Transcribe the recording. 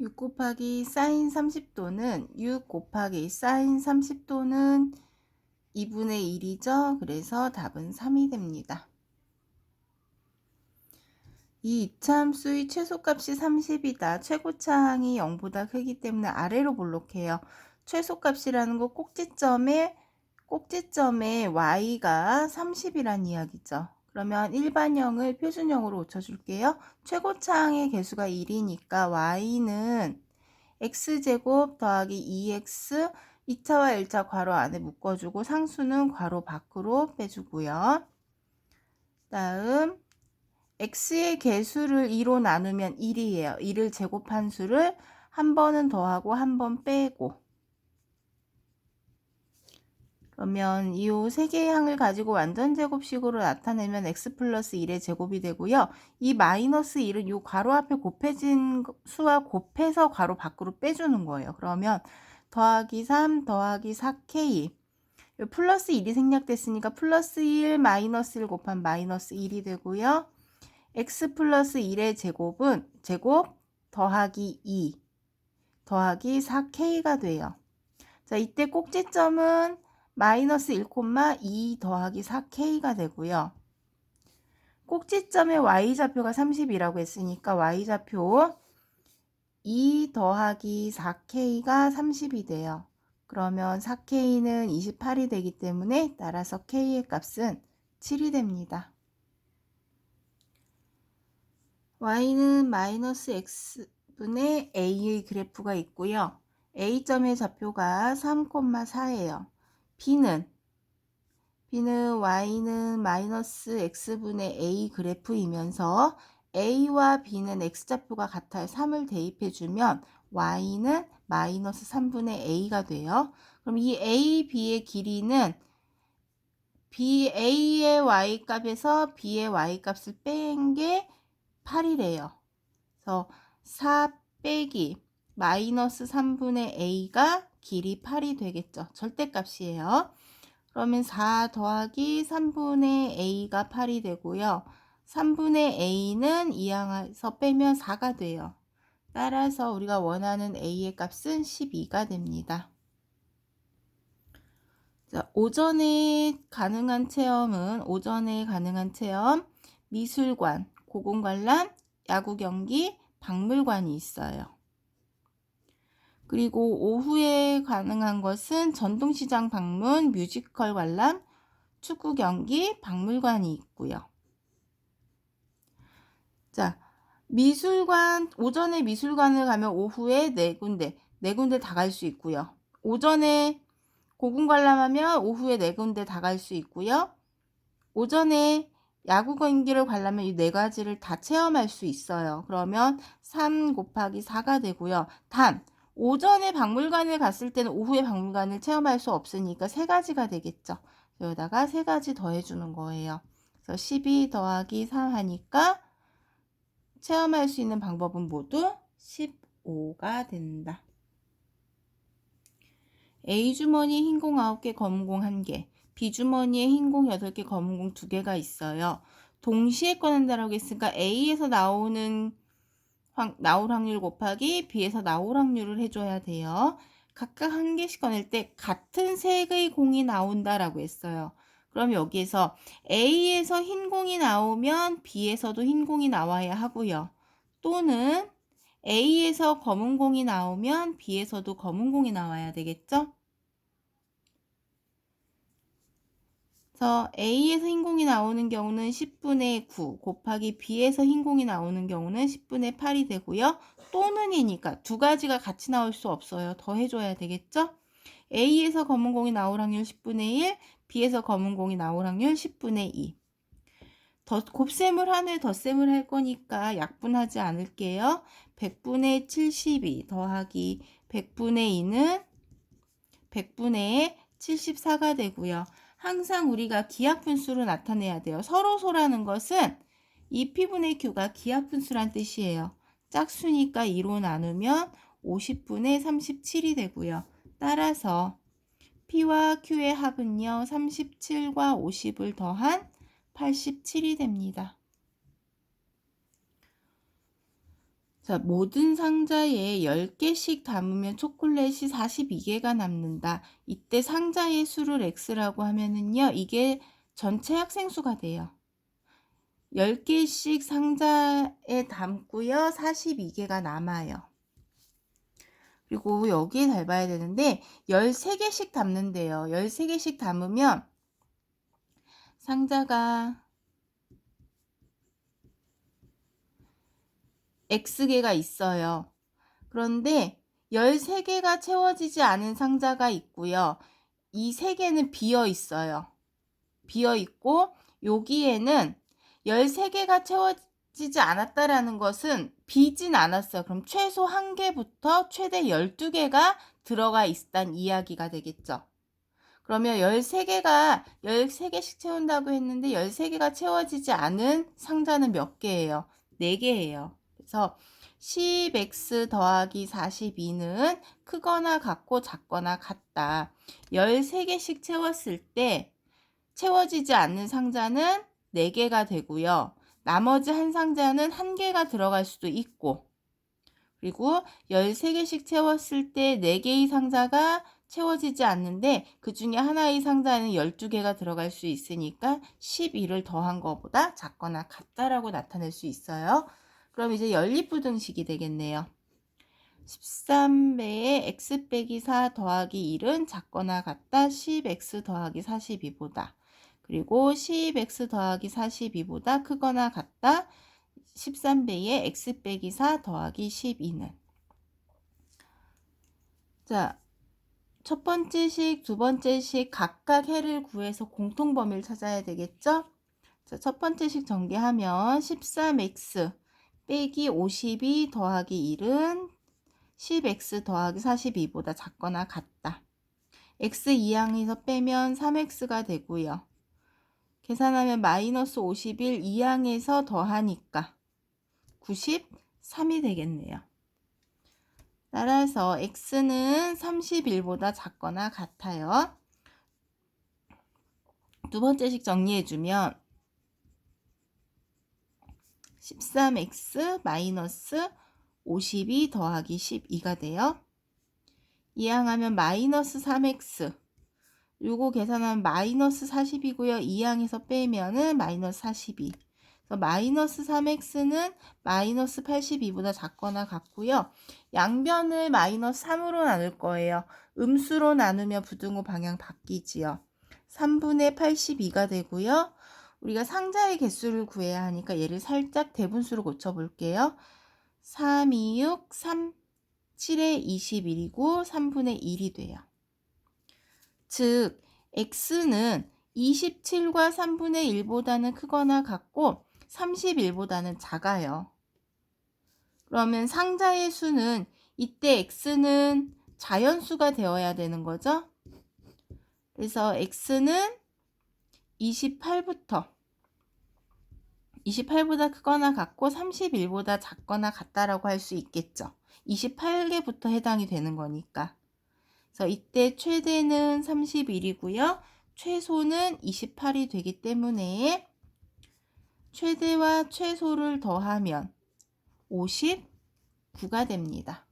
6 곱하기 사인 30도는 6 곱하기 사인 30도는 2분의 1이죠. 그래서 답은 3이 됩니다. 이 이차함수의 최소값이 30이다. 최고차항이 0보다 크기 때문에 아래로 볼록해요. 최소값이라는 거 꼭지점에 꼭지점에 y가 30이란 이야기죠. 그러면 일반형을 표준형으로 고쳐줄게요. 최고차항의 개수가 1이니까 y는 x제곱 더하기 2x 2차와 1차 괄호 안에 묶어주고 상수는 괄호 밖으로 빼주고요. 다음 x의 개수를 2로 나누면 1이에요. 1을 제곱한 수를 한 번은 더하고 한 번 빼고 그러면 이 세 개의 항을 가지고 완전 제곱식으로 나타내면 x 플러스 1의 제곱이 되고요. 이 마이너스 1은 이 괄호 앞에 곱해진 수와 곱해서 괄호 밖으로 빼주는 거예요. 그러면 더하기 3 더하기 4k 플러스 1이 생략됐으니까 플러스 1 마이너스 1 곱한 마이너스 1이 되고요. x 플러스 1의 제곱은 제곱 더하기 2 더하기 4k가 돼요. 자, 이때 꼭지점은 마이너스 1,2 더하기 4k가 되고요. 꼭지점의 y좌표가 30이라고 했으니까 y좌표 2 더하기 4k가 30이 돼요. 그러면 4k는 28이 되기 때문에 따라서 k의 값은 7이 됩니다. y는 마이너스 x분의 a의 그래프가 있고요. a점의 좌표가 3,4예요. B는 b는 y는 마이너스 x분의 a 그래프이면서 a와 b는 x좌표가 같아요. 3을 대입해주면 y는 마이너스 3분의 a가 돼요. 그럼 이 a, b의 길이는 b, a의 y 값에서 b의 y 값을 뺀 게 8이래요. 그래서 4 빼기 마이너스 3분의 a가 길이 8이 되겠죠. 절대값이에요. 그러면 4 더하기 3분의 a가 8이 되고요. 3분의 a는 이항에서 빼면 4가 돼요. 따라서 우리가 원하는 a의 값은 12가 됩니다. 자, 오전에 가능한 체험은 오전에 가능한 체험 미술관, 고공관람, 야구 경기, 박물관이 있어요. 그리고 오후에 가능한 것은 전통시장 방문, 뮤지컬 관람, 축구 경기, 박물관이 있고요. 자, 미술관, 오전에 미술관을 가면 오후에 네 군데, 네 군데 다 갈 수 있고요. 오전에 고궁 관람하면 오후에 네 군데 다 갈 수 있고요. 오전에 야구 경기를 관람하면 이 네 가지를 다 체험할 수 있어요. 그러면 3 곱하기 4가 되고요. 단, 오전에 박물관을 갔을 때는 오후에 박물관을 체험할 수 없으니까 세 가지가 되겠죠. 여기다가 세 가지 더해주는 거예요. 그래서 12 더하기 3 하니까 체험할 수 있는 방법은 모두 15가 된다. A주머니에 흰공 9개, 검은공 1개, B주머니에 흰공 8개, 검은공 2개가 있어요. 동시에 꺼낸다라고 했으니까 A에서 나오는 나올 확률 곱하기 B에서 나올 확률을 해줘야 돼요. 각각 한 개씩 꺼낼 때 같은 색의 공이 나온다라고 했어요. 그럼 여기에서 A에서 흰 공이 나오면 B에서도 흰 공이 나와야 하고요. 또는 A에서 검은 공이 나오면 B에서도 검은 공이 나와야 되겠죠? 그래서 A에서 흰 공이 나오는 경우는 10분의 9 곱하기 B에서 흰 공이 나오는 경우는 10분의 8이 되고요. 또는이니까 두 가지가 같이 나올 수 없어요. 더 해줘야 되겠죠? A에서 검은 공이 나올 확률 10분의 1, B에서 검은 공이 나올 확률 10분의 2. 더, 곱셈을 하늘 덧셈을 할 거니까 약분하지 않을게요. 100분의 72 더하기 100분의 2는 100분의 74가 되고요. 항상 우리가 기하분수로 나타내야 돼요. 서로소라는 것은 이 P분의 Q가 기하분수란 뜻이에요. 짝수니까 2로 나누면 50분의 37이 되고요. 따라서 P와 Q의 합은요. 37과 50을 더한 87이 됩니다. 자, 모든 상자에 10개씩 담으면 초콜릿이 42개가 남는다. 이때 상자의 수를 x라고 하면은요, 이게 전체 학생 수가 돼요. 10개씩 상자에 담고요, 42개가 남아요. 그리고 여기에 잘 봐야 되는데, 13개씩 담는데요. 13개씩 담으면 상자가 X개가 있어요. 그런데 13개가 채워지지 않은 상자가 있고요. 이 3개는 비어 있어요. 비어 있고 여기에는 13개가 채워지지 않았다라는 것은 비진 않았어요. 그럼 최소 1개부터 최대 12개가 들어가 있다는 이야기가 되겠죠. 그러면 13개가 13개씩 채운다고 했는데 13개가 채워지지 않은 상자는 몇 개예요? 4개예요. 그래서 10x 더하기 42는 크거나 같고 작거나 같다. 13개씩 채웠을 때 채워지지 않는 상자는 4개가 되고요. 나머지 한 상자는 1개가 들어갈 수도 있고 그리고 13개씩 채웠을 때 4개의 상자가 채워지지 않는데 그 중에 하나의 상자는 12개가 들어갈 수 있으니까 12를 더한 것보다 작거나 같다라고 나타낼 수 있어요. 그럼 이제 연립부등식이 되겠네요. 13배의 x 빼기 4 더하기 1은 작거나 같다 10x 더하기 42보다. 그리고 10x 더하기 42보다 크거나 같다 13배의 x 빼기 4 더하기 12는. 자, 첫 번째 식, 두 번째 식 각각 해를 구해서 공통 범위를 찾아야 되겠죠? 자, 첫 번째 식 전개하면 13x 빼기 52 더하기 1은 10x 더하기 42보다 작거나 같다. x 2항에서 빼면 3x가 되고요. 계산하면 마이너스 51 2항에서 더하니까 93이 되겠네요. 따라서 x는 31보다 작거나 같아요. 두 번째 식 정리해주면 13x 마이너스 52 더하기 12가 돼요. 이항하면 마이너스 3x 요거 계산하면 마이너스 40이고요. 이항에서 빼면은 마이너스 42 그래서 마이너스 3x는 마이너스 82보다 작거나 같고요. 양변을 마이너스 3으로 나눌 거예요. 음수로 나누면 부등호 방향 바뀌지요. 3분의 82가 되고요. 우리가 상자의 개수를 구해야 하니까 얘를 살짝 대분수로 고쳐볼게요. 3, 2, 6, 3, 7에 21이고 3분의 1이 돼요. 즉, x는 27과 3분의 1보다는 크거나 같고 31보다는 작아요. 그러면 상자의 수는 이때 x는 자연수가 되어야 되는 거죠. 그래서 x는 28부터 28보다 크거나 같고 31보다 작거나 같다라고 할 수 있겠죠. 28개부터 해당이 되는 거니까. 그래서 이때 최대는 31이고요. 최소는 28이 되기 때문에 최대와 최소를 더하면 59가 됩니다.